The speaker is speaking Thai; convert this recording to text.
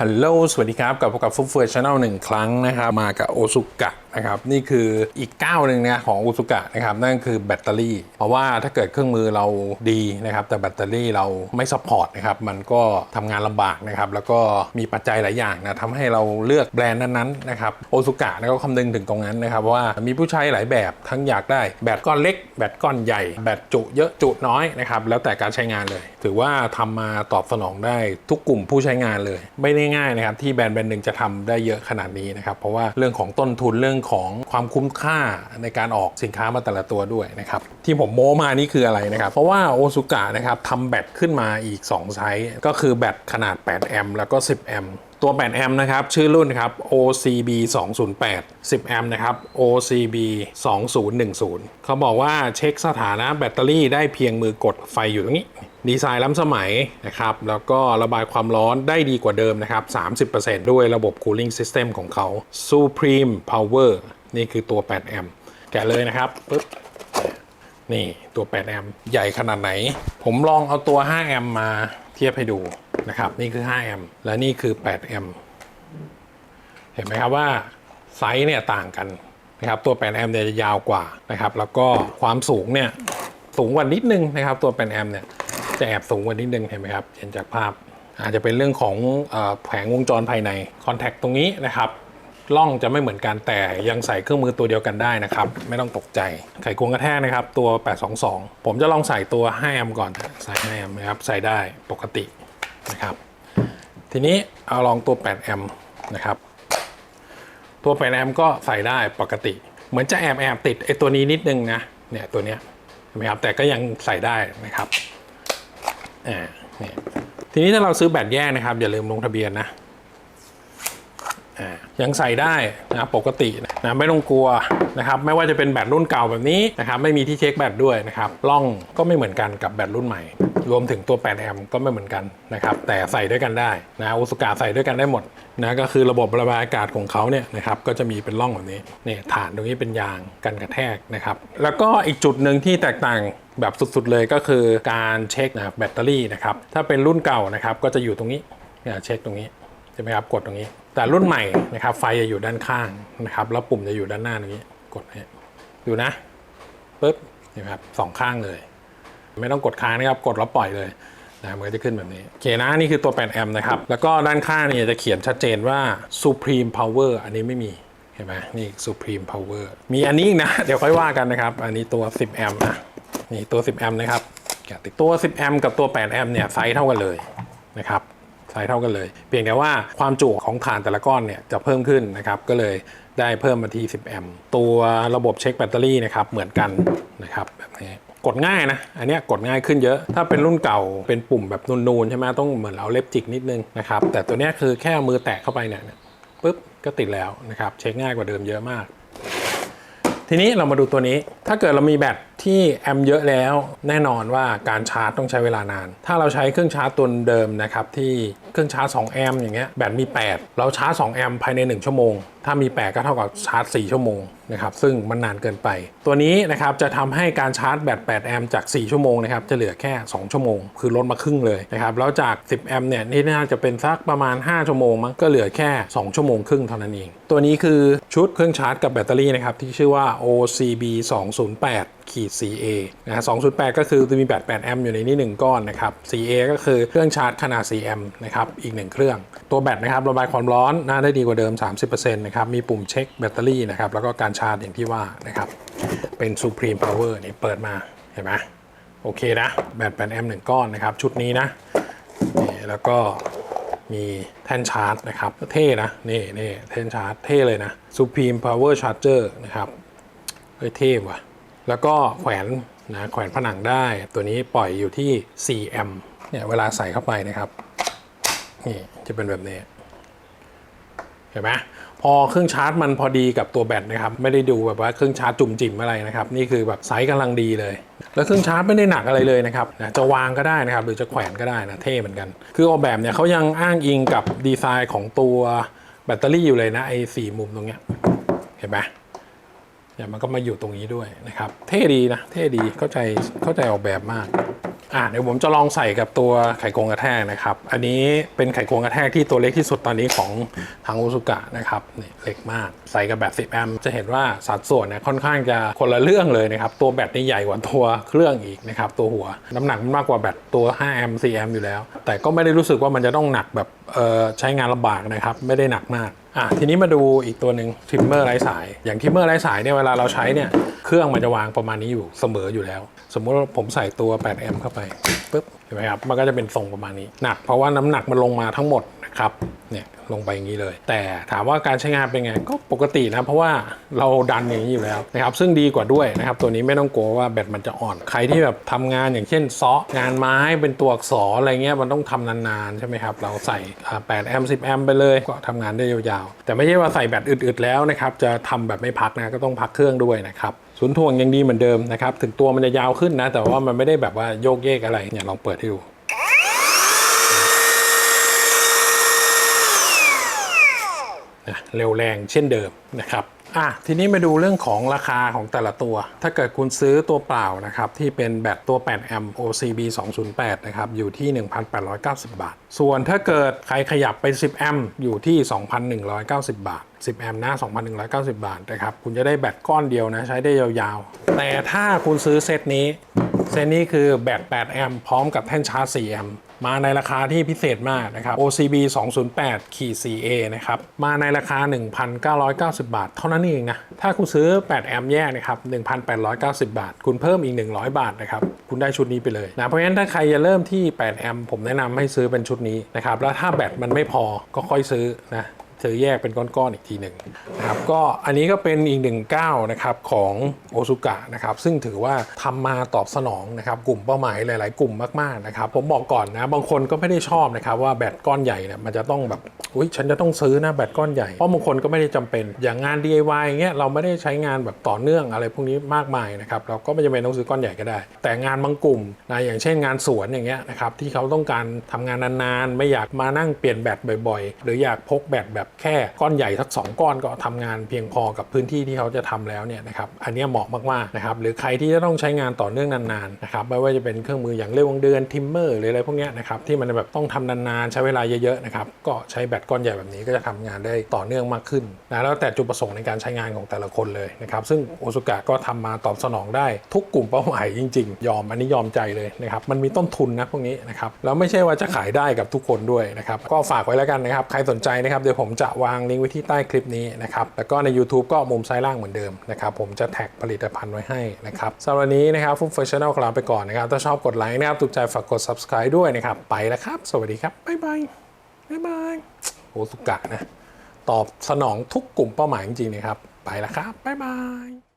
ฮัลโหล สวัสดีครับ กลับพบกับฟุตเฟืร์ชาแนลหนึ่งครั้งนะครับ มากับโอซุกะ นะครับนี่คืออีกก้าวหนึ่งนะของโอซุกะนะครับนั่นคือแบตเตอรี่ เพราะว่าถ้าเกิดเครื่องมือเราดีนะครับแต่แบตเตอรี่เราไม่ซัพพอร์ตนะครับมันก็ทำงานลำบากนะครับแล้วก็มีปัจจัยหลายอย่างนะทำให้เราเลือกแบรนด์นั้นๆนะครับโอซุกะก็คำนึงถึงตรงนั้นนะครับว่ามีผู้ใช้หลายแบบทั้งอยากได้ แบตก้อนเล็ก แบตก้อนใหญ่ แบตจุเยอะจุน้อยนะครับแล้วแต่การใช้งานเลย ถือว่าทำมาตอบสนองได้ทุกกลุ่มผู้ใช้งานเลย ไม่ได้ง่ายนะครับที่แบรนด์แบรนด์หนึ่งจะทำได้เยอะขนาดนี้นะครับเพราะว่าเรื่องของต้นทุนเรื่องของความคุ้มค่าในการออกสินค้ามาแต่ละตัวด้วยนะครับที่ผมโม้มานี่คืออะไรนะครับ เพราะว่าโอซุกะนะครับทำแบตขึ้นมาอีก 2 ไซส์ก็คือแบตขนาด 8 แอมป์แล้วก็ 10 แอมป์ ตัว 8 แอมป์นะครับ ชื่อรุ่นครับ OCB 208 10 แอมป์นะครับ OCB 2010 เขาบอกว่าเช็คสถานะแบตเตอรี่ได้เพียงมือกดไฟอยู่ตรงนี้ ดีไซน์ล้ำสมัยนะครับ แล้วก็ระบายความร้อนได้ดีกว่าเดิมนะครับ 30%ด้วยระบบ cooling system ของเขา Supreme Power นี่คือตัว 8 แอมป์แกะเลยนะครับปึ๊บนี่ตัว 8 แอมป์ใหญ่ขนาดไหน ผมลองเอาตัว 5 แอมป์มาเทียบให้ดู นะครับ นี่คือ 5 แอมป์และนี่คือ 8 แอมป์เห็นไหมครับว่าไซส์เนี่ยต่างกันนะครับตัว8แอมป์เนี่ยจะยาวกว่านะครับ แล้วก็ความสูงเนี่ยสูงกว่านิดนึงนะครับ ตัว8แอมป์เนี่ยจะแอบสูงกว่านิดนึงเห็นไหมครับเห็นจากภาพ อาจจะเป็นเรื่องของอแผงวงจรภายในคอนแทคตรงนี้นะครับล่องจะไม่เหมือนกันแต่ยังใส่เครื่องมือตัวเดียวกันได้นะครับ ไม่ต้องตกใจไขควงกระแทกนะครับ ตัว 822 ผมจะลองใส่ตัว5แอมก่อนใส่5แอมนะครับใส่ได้ปกติ นะครับ ทีนี้เอาลองตัว 8 แอมป์นะครับ ตัว 8 แอมป์ก็ใส่ได้ปกติ เหมือนจะแอบแอบติดไอ้ตัวนี้นิดนึงนะ เนี่ยตัวเนี้ยเห็นไหมครับ แต่ก็ยังใส่ได้นะครับ อ่าเนี่ยทีนี้ถ้าเราซื้อแบตแยกนะครับ อย่าลืมลงทะเบียนนะอ่ายังใส่ได้นะปกตินะไม่ต้องกลัวนะครับไม่ว่าจะเป็นแบตรุ่นเก่าแบบนี้นะครับไม่มีที่เช็คแบตด้วยนะครับล่องก็ไม่เหมือนกันกับแบตรุ่นใหม่ รวมถึงตัว 8 แอมป์ก็ไม่เหมือนกันนะครับแต่ใส่ด้วยกันได้นะอุสกาใส่ด้วยกันได้หมดนะก็คือระบบระบายอากาศของเขาเนี่ยนะครับก็จะมีเป็นร่องแบบนี้เนี่ยฐานตรงนี้เป็นยางกันกระแทกนะครับแล้วก็อีกจุดหนึ่งที่แตกต่างแบบสุดๆเลยก็คือการเช็คนะแบตเตอรี่นะครับถ้าเป็นรุ่นเก่านะครับก็จะอยู่ตรงนี้เนี่ยเช็คตรงนี้ใช่ไหมครับกดตรงนี้ แต่รุ่นใหม่นะครับไฟจะอยู่ด้านข้างนะครับแล้วปุ่มจะอยู่ด้านหน้าตรงนี้กดนี่ยดูนะปึ๊บเห็นไหมครับสองข้างเลย ไม่ต้องกดค้างนะครับ กดแล้วปล่อยเลยนะมันก็จะขึ้นแบบนี้ โอเคนะ นี่คือตัว 8 แอมป์นะครับ แล้วก็ด้านข้างเนี่ยจะเขียนชัดเจนว่า Supreme Power อันนี้ไม่มี เห็นไหมนี่ Supreme Power มีอันนี้อีกนะ เดี๋ยวค่อยว่ากันนะครับ อันนี้ตัว 10 แอมป์นะ นี่ตัว 10 แอมป์นะครับแกะติดตัว 10 แอมป์กับตัว 8 แอมป์เนี่ยไซส์เท่ากันเลยนะครับไซส์เท่ากันเลย เพียงแต่ว่าความจุของฐานแต่ละก้อนเนี่ยจะเพิ่มขึ้นนะครับ ก็เลยได้เพิ่มมาที่ 10 แอมป์ ตัวระบบเช็คแบตเตอรี่นะครับเหมือนกันนะครับแบบนี้ กดง่ายนะ อันนี้กดง่ายขึ้นเยอะ ถ้าเป็นรุ่นเก่าเป็นปุ่มแบบนูนๆใช่ไหมต้องเหมือนเอาเล็บจิกนิดนึงนะครับ แต่ตัวนี้คือแค่มือแตะเข้าไปเนี่ยปุ๊บก็ติดแล้วนะครับ เช็คง่ายกว่าเดิมเยอะมาก ทีนี้เรามาดูตัวนี้ ถ้าเกิดเรามีแบต ที่แอมเยอะแล้วแน่นอนว่าการชาร์จต้องใช้เวลานาน ถ้าเราใช้เครื่องชาร์จตัวเดิมนะครับที่เครื่องชาร์จ2แอมอย่างเงี้ยแบตมี 8 เราชาร์จ2แอมภายใน 1 ชั่วโมง ถ้ามี 8 ก็เท่ากับชาร์จ 4 ชั่วโมงนะครับซึ่งมันนานเกินไป ตัวนี้นะครับจะทำให้การชาร์จแบต 8 แอมจาก 4 ชั่วโมงนะครับจะเหลือแค่ 2 ชั่วโมง คือลดมาครึ่งเลยนะครับแล้วจาก 10 แอมเนี่ยนี่น่าจะเป็นสักประมาณ 5 ชั่วโมงมั้งก็เหลือแค่ 2 ชั่วโมงครึ่งเท่านั้นเอง ตัวนี้คือชุดเครื่องชาร์จกับแบตเตอรี่นะครับที่ชื่อว่า OCB 208ขีด 4A นะฮะ208 ก็คือจะมีแบต8แอมป์อยู่ในนี้ 1 ก้อนนะครับ 4A ก็คือเครื่องชาร์จขนาด 4 แอมป์นะครับ อีก 1 เครื่อง ตัวแบตนะครับระบายความร้อนน่าได้ดีกว่าเดิม 30%นะครับ มีปุ่มเช็คแบตเตอรี่นะครับ แล้วก็การชาร์จอย่างที่ว่านะครับ เป็น Supreme Power นี่เปิดมา เห็นไหมโอเคนะ แบต8แอมป์1ก้อนนะครับ ชุดนี้นะนี่แล้วก็มีแท่นชาร์จนะครับ เท่นะ นี่นี่แท่นชาร์จ เท่เลยนะ Supreme Power Charger นะครับเฮ้ยเท่ว่ะ แล้วก็แขวนนะแขวนผนังได้ ตัวนี้ปล่อยอยู่ที่ 4 แอมป์เนี่ยเวลาใส่เข้าไปนะครับ นี่จะเป็นแบบนี้ เห็นไหมพอเครื่องชาร์จมันพอดีกับตัวแบตนะครับ ไม่ได้ดูแบบว่าเครื่องชาร์จจุ่มจิ๋มอะไรนะครับ นี่คือแบบไซส์กำลังดีเลย แล้วเครื่องชาร์จไม่ได้หนักอะไรเลยนะครับนะจะวางก็ได้นะครับ หรือจะแขวนก็ได้นะเท่เหมือนกัน คือออกแบบเนี่ยเขายังอ้างอิงกับดีไซน์ของตัวแบตเตอรี่อยู่เลยนะไอ้สี่มุมตรงเนี้ยเห็นไหม เนี่ยมันก็มาอยู่ตรงนี้ด้วยนะครับ เท่ดีนะ เท่ดีเข้าใจเข้าใจออกแบบมากอะเดี๋ยวผมจะลองใส่กับตัวไขควงกระแทกนะครับ อันนี้เป็นไขควงกระแทกที่ตัวเล็กที่สุดตอนนี้ของทางอุซุกะนะครับนี่เล็กมาก ใส่กับแบต10 แอมป์จะเห็นว่าสัดส่วนเนี่ยค่อนข้างจะคนละเรื่องเลยนะครับ ตัวแบตนี่ใหญ่กว่าตัวเครื่องอีกนะครับ ตัวหัวน้ำหนักมันมากกว่าแบตตัว5แอมป์4แอมป์อยู่แล้ว แต่ก็ไม่ได้รู้สึกว่ามันจะต้องหนักแบบเออใช้งานลำบากนะครับ ไม่ได้หนักมาก อะทีนี้มาดูอีกตัวหนึ่งทิมเมอร์ไร้สาย อย่างทิมเมอร์ไร้สายเนี่ยเวลาเราใช้เนี่ยเครื่องมันจะวางประมาณนี้อยู่เสมออยู่แล้ว สมมุติว่าผมใส่ตัว8แอมป์เข้าไปปุ๊บเห็นไหมครับมันก็จะเป็นทรงประมาณนี้หนักเพราะว่าน้ำหนักมันลงมาทั้งหมด นะครับเนี่ยลงไปอย่างนี้เลย แต่ถามว่าการใช้งานเป็นไงก็ปกตินะเพราะว่าเราดันอย่างนี้อยู่แล้วนะครับซึ่งดีกว่าด้วยนะครับตัวนี้ไม่ต้องกลัวว่าแบตมันจะอ่อน ใครที่แบบทำงานอย่างเช่นซาะงานไม้เป็นตัวอักษรอะไรเงี้ยมันต้องทำนานๆใช่ไหมครับเราใส่8แอมป์10แอมป์ไปเลยก็ทำงานได้ยาวๆ แต่ไม่ใช่ว่าใส่แบตอึดๆแล้วนะครับจะทำแบบไม่พักนะก็ต้องพักเครื่องด้วยนะครับศูนย์ถ่วงยังดีเหมือนเดิมนะครับถึงตัวมันจะยาวขึ้นนะแต่ว่ามันไม่ได้แบบว่าโยกเยกอะไรเนี่ยลองเปิดให้ดู นะเร็วแรงเช่นเดิมนะครับอะทีนี้มาดูเรื่องของราคาของแต่ละตัว ถ้าเกิดคุณซื้อตัวเปล่านะครับที่เป็นแบตตัว8แอมป์ OCB 208นะครับอยู่ที่ 1,890 บาท ส่วนถ้าเกิดใครขยับไป 10 แอมป์อยู่ที่ 2,190 บาท 10 แอมป์นะ2,190 บาทนะครับคุณจะได้แบตก้อนเดียวนะใช้ได้ยาวๆ แต่ถ้าคุณซื้อเซตนี้ เซตนี้คือแบต8แอมป์พร้อมกับแท่นชาร์จ4แอมป์ มาในราคาที่พิเศษมากนะครับ OCB 208ขีด 4A นะครับ มาในราคา 1,990 บาท เท่านั้นเองนะ ถ้าคุณซื้อ 8 แอมป์แยกนะครับ 1,890 บาท คุณเพิ่มอีก 100 บาทนะครับ คุณได้ชุดนี้ไปเลยนะ เพราะฉะนั้นถ้าใครจะเริ่มที่ 8 แอมป์ผมแนะนำให้ซื้อเป็นชุดนี้นะครับ แล้วถ้าแบตมันไม่พอก็ค่อยซื้อนะ ซื้อแยกเป็นก้อนๆอีกทีหนึ่งนะครับก็อันนี้ก็เป็นอีกหนึ่งก้าวนะครับของโอซุกะนะครับซึ่งถือว่าทำมาตอบสนองนะครับกลุ่มเป้าหมายหลาย ๆ กลุ่มมากๆนะครับผมบอกก่อนนะบางคนก็ไม่ได้ชอบนะครับว่าแบตก้อนใหญ่เนี่ยมันจะต้องแบบอุ้ยฉันจะต้องซื้อนะแบตก้อนใหญ่เพราะบางคนก็ไม่ได้จำเป็นอย่างงาน DIY เงี้ยเราไม่ได้ใช้งานแบบต่อเนื่องอะไรพวกนี้มากมายนะครับเราก็ไม่จำเป็นต้องซื้อก้อนใหญ่ก็ได้ แต่งานบางกลุ่มนะอย่างเช่นงานสวนอย่างเงี้ยนะครับที่เขาต้องการทำงานนานๆ ไม่อยากมานั่งเปลี่ยนแบตบ่อย ๆ หรืออยากพกแบตแบบแค่ก้อนใหญ่สักสองก้อนก็ทำงานเพียงพอกับพื้นที่ที่เขาจะทำแล้วเนี่ยนะครับอันนี้เหมาะมากๆนะครับหรือใครที่จะต้องใช้งานต่อเนื่องนานๆนะครับไม่ว่าจะเป็นเครื่องมืออย่างเร็ววงเดือนทิมเมอร์หรืออะไรพวกนี้นะครับที่มันแบบต้องทำนานๆใช้เวลาเยอะๆนะครับก็ใช้แบตก้อนใหญ่แบบนี้ก็จะทำงานได้ต่อเนื่องมากขึ้นนะแล้วแต่จุดประสงค์ในการใช้งานของแต่ละคนเลยนะครับซึ่งโอซุกะก็ทำมาตอบสนองได้ทุกกลุ่มเป้าหมายจริง ๆ ยอมอันนี้ยอมใจเลยนะครับมันมีต้นทุนนะพวกนี้นะครับแล้วไม่ใช่ว่าจะขายได้กับทุกคนด้วยนะครับก็ฝากไว้แล้วกันนะครับใครสนใจนะครับเดี๋ยวผมจะวางลิงก์ไว้ที่ใต้คลิปนี้นะครับแล้วก็ใน YouTube ก็มุมซ้ายล่างเหมือนเดิมนะครับผมจะแท็กผลิตภัณฑ์ไว้ให้นะครับสำหรับวันนี้นะครับฟุตเฟอร์ชั่นอลลาไปก่อนนะครับถ้าชอบกดไลค์นะครับถูกใจฝากกด subscribe ด้วยนะครับไปแล้วครับ สวัสดีครับบ๊ายบายบ๊ายบายโอสุกะนะตอบสนองทุกกลุ่มเป้าหมายจริงๆนะครับไปแล้วครับบ๊ายบาย